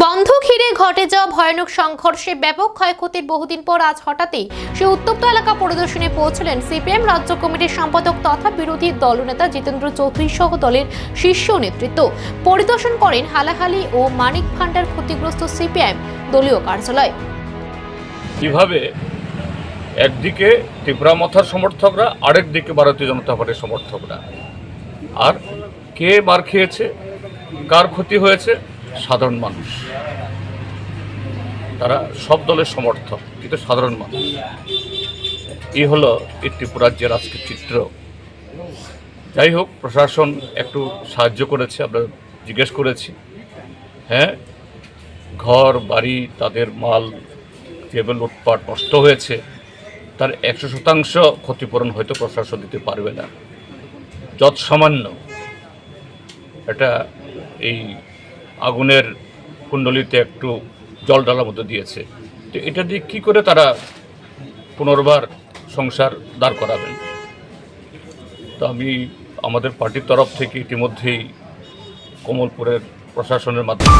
বন্ধ ঘিরে ঘটে যাওয়া ভয়ানক সংঘর্ষে ব্যাপক ক্ষয়ক্ষতির বহুদিন পর আজ হঠাৎই সে উত্তপ্ত এলাকা পরিদর্শনে পৌঁছলেন সিপিএম রাজ্য কমিটির সম্পাদক তথা বিরোধী দলনেতা জিতেন্দ্র চৌধুরী সহ দলের শীর্ষ নেতৃত্ব। পরিদর্শন করেন হালাহালি ও মানিক ভান্ডার ক্ষতিগ্রস্ত সিপিএম দলীয় কার্যালয়। কীভাবে একদিকে ত্রিপুরা মথার সমর্থকরা আরেক দিকে ভারতীয় জনতা পার্টির সমর্থকরা। আর কে মার খেয়েছে, কার ক্ষতি হয়েছে সাধারণ মানুষ। তারা সব দলের সমর্থক, কিন্তু সাধারণ মানুষ। এই হলো এই ত্রিপুরা রাজ্যের আজকের চিত্র। যাই হোক, প্রশাসন একটু সাহায্য করেছে, আমরা জিজ্ঞেস করেছি। হ্যাঁ ঘর, বাড়ি, তাদের মাল, যেভাবে লুটপাট নষ্ট হয়েছে, তার একশো শতাংশ ক্ষতিপূরণ হয়তো প্রশাসন দিতে পারবে না। যৎ সামান্য এটা এই আগুনের কুণ্ডলিতে একটু জল ডালার মতো দিয়েছে। তো এটা দিয়ে কী করে তারা পুনর্বার সংসার দাঁড় করাবেন? তো আমি আমাদের পার্টির তরফ থেকে ইতিমধ্যেই কমলপুরের প্রশাসনের মাধ্যমে